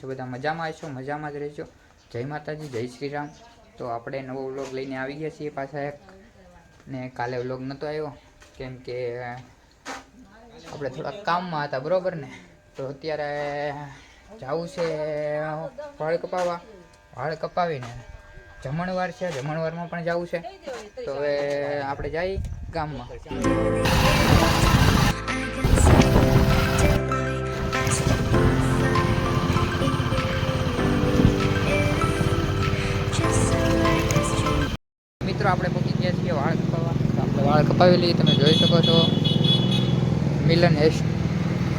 તો બધા મજામાં હશો? મજામાં જ રહેજો. જય માતાજી, જય શ્રી રામ. તો આપણે નવો વ્લોગ લઈને આવી ગયા છીએ પાછા એક. ને કાલે વ્લોગ નહોતો આવ્યો. કેમ કે, આપણે થોડા કામમાં હતા, બરોબર ને? તો અત્યારે જવું છે વાળ કપાવવા. વાળ કપાવીને જમણવાર છે, જમણવારમાં પણ જવું છે. તો હવે આપણે જઈ ગામમાં. મિત્રો આપણે પહોંચી ગયા છીએ વાળ કપાવવા. તો આપણે વાળ કપાવી લઈએ તમે જોઈ શકો છો. Milan hash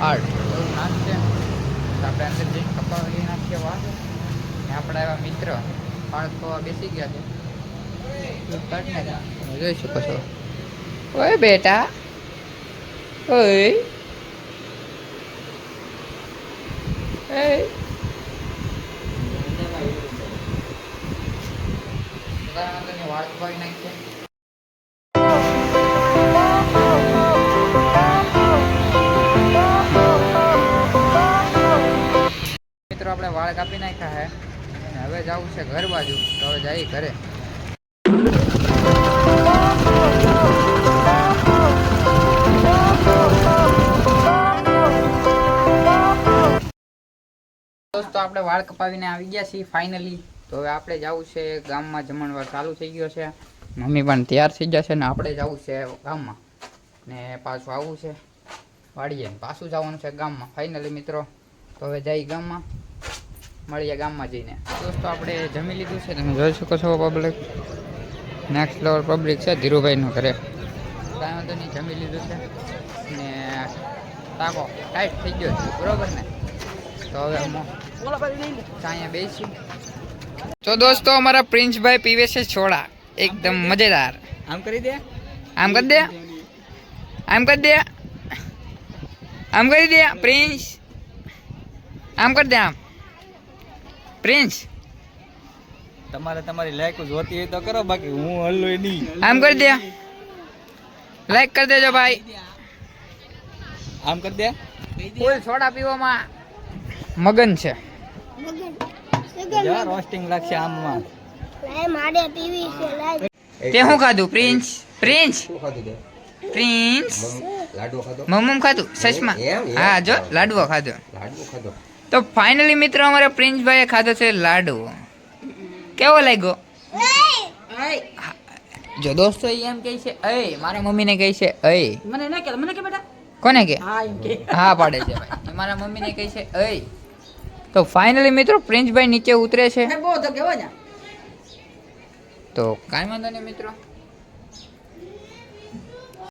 art. એવું નામ છે. આપણે અંદર જઈને કપાવી લઈ નાખીએ વાળ. ને આપણા એવા મિત્ર વાળ કપાવવા બેસી ગયા છે. તમે જોઈ શકો છો. ઓય બેટા. ઓય. ઓય. બધાને વાળ કપાવી નાખીએ. મિત્રો, આપણે વાળ કાપી નાખ્યા હે. હવે જવું છે ઘર બાજુ. તો હવે જઈએ ઘરે. દોસ્તો, આપણે વાળ કપાવીને આવી ગયા છીએ ફાઇનલી તો હવે આપણે જવું છે ગામમાં જમણવાર ચાલુ થઈ ગયો છે. મમ્મી પણ તૈયાર થઈ જશે ને આપણે જવું છે ગામમાં. ને પાછું આવવું છે વાડીએ. પાછું જવાનું છે ગામમાં ફાઇનલી મિત્રો. તો હવે જઈ ગામમાં. મળીએ ગામમાં જઈને. દોસ્તો આપણે જમી લીધું છે તમે જોઈ શકો છો પબ્લિક નેક્સ્ટ લેવલ પબ્લિક છે ધીરુભાઈનું ઘરે. કાંઈ વાંધો નહીં જમી લીધું છે. ને તાકો ટાઈટ થઈ ગયો છે બરોબર ને? તો હવે અમે અહીંયા બેસી. તો દોસ્તો અમારા પ્રિન્સભાઈ પીવે છે છોડા એકદમ મજેદાર. આમ કરી દે? આમ કરી દે? આમ કરી દે? આમ કરી દે પ્રિન્સ? આમ કરી દે આમ. પ્રિન્સ? તમારે તમારી લાઈક જોતી હોય તો કરો બાકી હું હલ્લો નહીં. આમ કરી દે. લાઈક કરી દેજો ભાઈ. આમ કરી દે? કોઈ સોડા પીવામાં મગન છે. જા રોસ્ટિંગ લાગશે આમમાં. મારે પીવી છે લાય. તે શું ખાધું પ્રિન્સ? પ્રિન્સ? શું ખાધું તે? પ્રિન્સ? લાડવો ખાધો? મમ્મમ ખાધું સચમાં. હા જો લાડવો ખાધો. લાડવો ખાધો? તો ફાઇનલી મિત્રો અમારા પ્રિન્સભાઈએ ખાધો છે લાડવો. કેવો લાગ્યો? હા, જો દોસ્તો એ એમ કહે છે અય મારા મમ્મીને કહે છે અય. મને ના કે મને કે બેટા? કોને કે? હા એમ કે. હા પાડે છે ભાઈ. મારા મમ્મીને કહે છે અય. તો ફાઇનલી મિત્રો પ્રિન્સભાઈ નીચે ઉતરે છે. તો કાંઈ વાંધો નહીં મિત્રો.